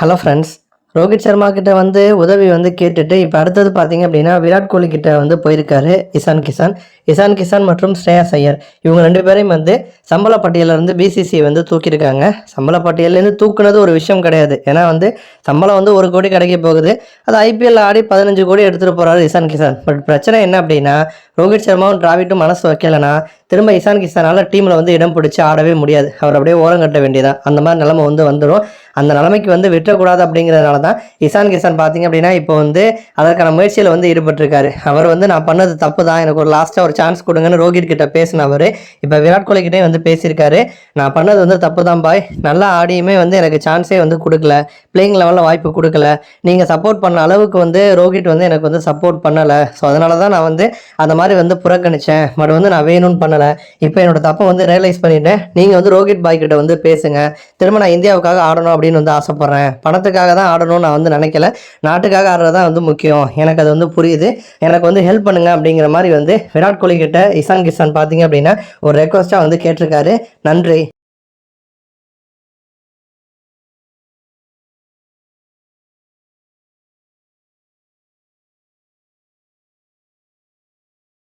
Hello friends Rohit Sharma கிட்ட வந்து உதவி வந்து கேட்டுட்டு இப்போ அடுத்தது பார்த்தீங்க அப்படின்னா விராட் கோலி கிட்ட வந்து போயிருக்காரு இசான் கிசான். இசான் கிசான் மற்றும் ஸ்ரேயா ஐயர் இவங்க ரெண்டு பேரையும் வந்து சம்பள பட்டியலில் இருந்து பிசிசி வந்து தூக்கியிருக்காங்க. சம்பள பட்டியலேருந்து தூக்குனது ஒரு விஷயம் கிடையாது. ஏன்னா வந்து சம்பளம் வந்து ஒரு கோடி கிடைக்க போகுது. அது ஐபிஎல் ஆடி பதினஞ்சு கோடி எடுத்துகிட்டு போகிறாரு இசான் கிசான். பட் பிரச்சனை என்ன அப்படின்னா ரோஹித் சர்மாவும் டிராவிட்டும் மனசு வைக்கலைன்னா திரும்ப இசான் கிசானால் டீமில் வந்து இடம் பிடிச்சி ஆடவே முடியாது. அவர் அப்படியே ஓரம் கட்ட வேண்டியதான் அந்த மாதிரி நிலமை வந்து வந்துடும் அந்த நிலைமைக்கு வந்து விட்டுறக்கூடாது அப்படிங்கிறதுனால தான் இசான் கிசான் பார்த்தீங்க அப்படின்னா இப்போ வந்து அதற்கான முயற்சியில் வந்து ஈடுபட்டிருக்காரு. அவர் வந்து நான் பண்ணது தப்பு தான். எனக்கு ஒரு லாஸ்ட்டாக ஒரு சான்ஸ் கொடுங்கன்னு ரோஹித் கிட்ட பேசினவர். இப்போ விராட் கோலிக்கிட்டே வந்து பேசியிருக்காரு. நான் பண்ணது வந்து தப்பு தான் பாய். நல்லா ஆடியுமே வந்து எனக்கு சான்ஸே வந்து கொடுக்கல. பிளேயிங் லெவலில் வாய்ப்பு கொடுக்கல. நீங்கள் சப்போர்ட் பண்ண அளவுக்கு வந்து ரோஹித் வந்து எனக்கு வந்து சப்போர்ட் பண்ணலை. ஸோ அதனால தான் நான் வந்து அந்த மாதிரி வந்து புறக்கணித்தேன் பட் வந்து நான் வேணும்னு பண்ணலை. இப்போ என்னோட தப்பை வந்து ரியலைஸ் பண்ணிட்டேன். நீங்கள் வந்து ரோஹித் பாய் கிட்ட வந்து பேசுங்க. திரும்ப நான் இந்தியாவுக்காக ஆடணும் அப்படின்னு அப்படின்னு வந்து ஆசைப்பட்றேன். பணத்துக்காக தான் ஆடணும்னு நான் வந்து நினைக்கல. நாட்டுக்காக ஆடுறது தான் வந்து முக்கியம். எனக்கு அது வந்து புரியுது. எனக்கு வந்து ஹெல்ப் பண்ணுங்க அப்படிங்கிற மாதிரி வந்து விராட் கோலி கிட்ட இசான் கிசான் பார்த்தீங்க அப்படின்னா ஒரு ரெக்வஸ்ட்டாக வந்து கேட்டிருக்காரு. நன்றி.